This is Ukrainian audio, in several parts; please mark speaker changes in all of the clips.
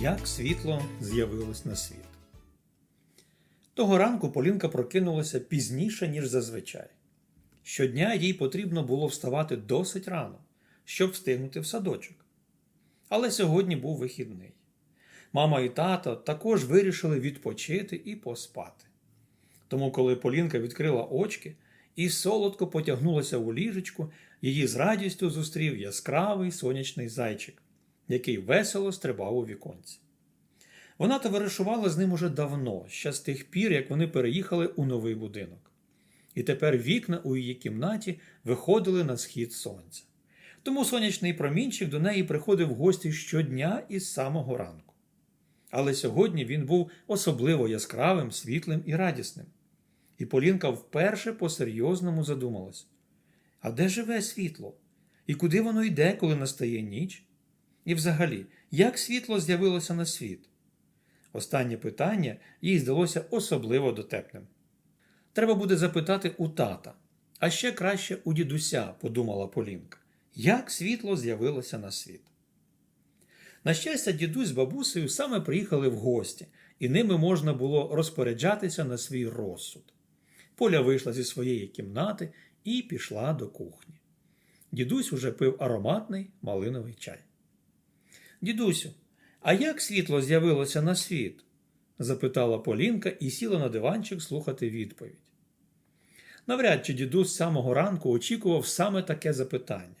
Speaker 1: Як світло з'явилось на світ. Того ранку Полінка прокинулася пізніше, ніж зазвичай. Щодня їй потрібно було вставати досить рано, щоб встигнути в садочок. Але сьогодні був вихідний. Мама і тато також вирішили відпочити і поспати. Тому, коли Полінка відкрила очки і солодко потягнулася у ліжечку, її з радістю зустрів яскравий сонячний зайчик, який весело стрибав у віконці. Вона товаришувала з ним уже давно, ще з тих пір, як вони переїхали у новий будинок. І тепер вікна у її кімнаті виходили на схід сонця. Тому сонячний промінчик до неї приходив в гості щодня із самого ранку. Але сьогодні він був особливо яскравим, світлим і радісним. І Полінка вперше по-серйозному задумалась: а де живе світло? І куди воно йде, коли настає ніч? І взагалі, як світло з'явилося на світ? Останнє питання їй здалося особливо дотепним. Треба буде запитати у тата, а ще краще у дідуся, подумала Полінка, як світло з'явилося на світ. На щастя, дідусь з бабусею саме приїхали в гості, і ними можна було розпоряджатися на свій розсуд. Поля вийшла зі своєї кімнати і пішла до кухні. Дідусь уже пив ароматний малиновий чай. Дідусю, а як світло з'явилося на світ? запитала Полінка і сіла на диванчик слухати відповідь. Навряд чи дідусь з самого ранку очікував саме таке запитання,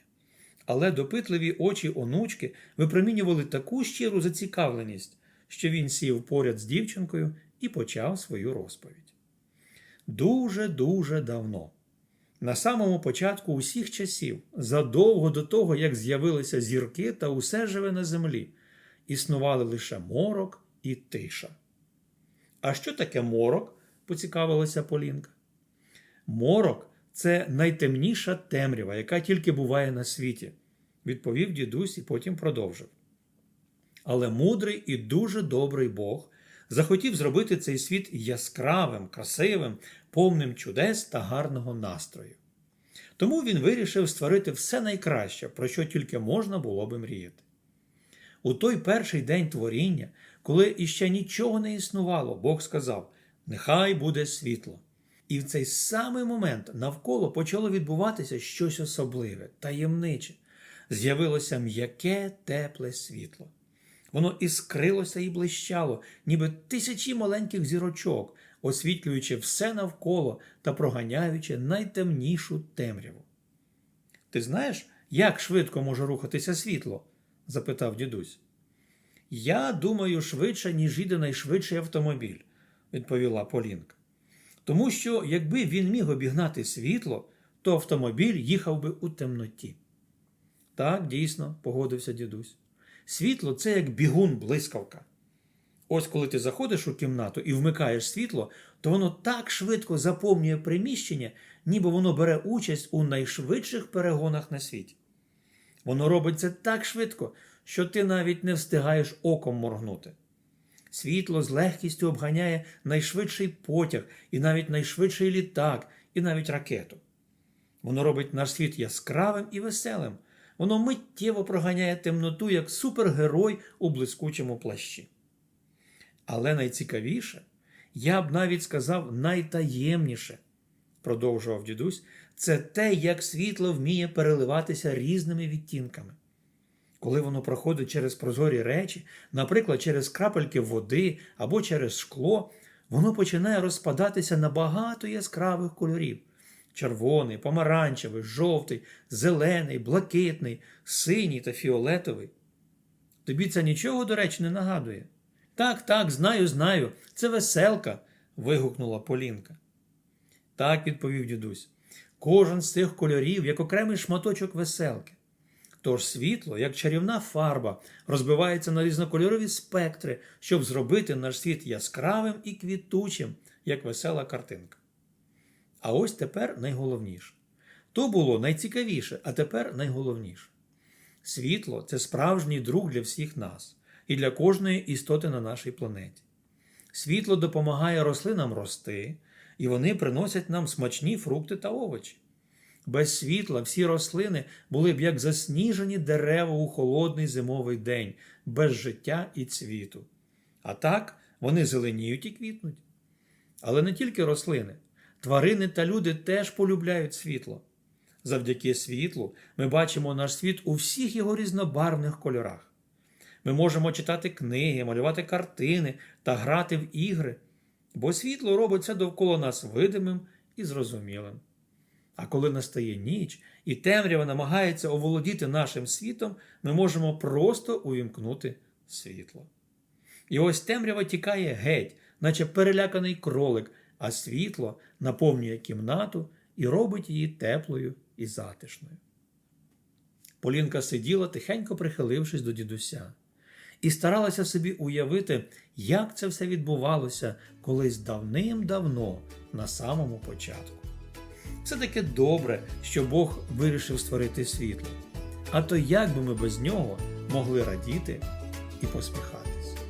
Speaker 1: але допитливі очі онучки випромінювали таку щиру зацікавленість, що він сів поряд з дівчинкою і почав свою розповідь. Дуже-дуже давно. На самому початку усіх часів, задовго до того, як з'явилися зірки та усе живе на землі, існували лише морок і тиша. А що таке морок? поцікавилася Полінка. Морок це найтемніша темрява, яка тільки буває на світі, відповів дідусь і потім продовжив. Але мудрий і дуже добрий Бог захотів зробити цей світ яскравим, красивим, повним чудес та гарного настрою. Тому він вирішив створити все найкраще, про що тільки можна було би мріяти. У той перший день творіння, коли іще нічого не існувало, Бог сказав: Нехай буде світло. І в цей самий момент навколо почало відбуватися щось особливе, таємниче. З'явилося м'яке, тепле світло. Воно іскрилося і блищало, ніби тисячі маленьких зірочок, освітлюючи все навколо та проганяючи найтемнішу темряву. Ти знаєш, як швидко може рухатися світло? запитав дідусь. Я думаю, швидше, ніж їде найшвидший автомобіль, відповіла Полінка. Тому що, якби він міг обігнати світло, то автомобіль їхав би у темноті. Так, дійсно, погодився дідусь. Світло це як бігун блискавка. Ось коли ти заходиш у кімнату і вмикаєш світло, то воно так швидко заповнює приміщення, ніби воно бере участь у найшвидших перегонах на світі. Воно робить це так швидко, що ти навіть не встигаєш оком моргнути. Світло з легкістю обганяє найшвидший потяг, і навіть найшвидший літак, і навіть ракету. Воно робить наш світ яскравим і веселим. Воно миттєво проганяє темноту як супергерой у блискучому плащі. Але найцікавіше, я б навіть сказав найтаємніше, продовжував дідусь, це те, як світло вміє переливатися різними відтінками. Коли воно проходить через прозорі речі, наприклад, через крапельки води або через шкло, воно починає розпадатися на багато яскравих кольорів червоний, помаранчевий, жовтий, зелений, блакитний, синій та фіолетовий. Тобі це нічого, до речі, не нагадує? Так, так, знаю, знаю, це веселка. вигукнула Полінка. Так, відповів дідусь. Кожен з цих кольорів як окремий шматочок веселки. Тож світло, як чарівна фарба, розбивається на різнокольорові спектри, щоб зробити наш світ яскравим і квітучим, як весела картинка. А ось тепер найголовніше. То було найцікавіше, а тепер найголовніше. Світло це справжній друг для всіх нас і для кожної істоти на нашій планеті. Світло допомагає рослинам рости, і вони приносять нам смачні фрукти та овочі. Без світла всі рослини були б як засніжені дерева у холодний зимовий день, без життя і цвіту. А так вони зеленіють і квітнуть. Але не тільки рослини, тварини та люди теж полюбляють світло. Завдяки світлу ми бачимо наш світ у всіх його різнобарвних кольорах. Ми можемо читати книги, малювати картини та грати в ігри, бо світло робить все довкола нас видимим і зрозумілим. А коли настає ніч і темрява намагається оволодіти нашим світом, ми можемо просто увімкнути світло. І ось темрява тікає геть, наче переляканий кролик, а світло наповнює кімнату і робить її теплою і затишною. Полінка сиділа, тихенько прихилившись до дідуся, і старалася собі уявити, як це все відбувалося колись давним-давно, на самому початку. Все таки добре, що Бог вирішив створити світло. А то як би ми без нього могли радіти і посміхатися?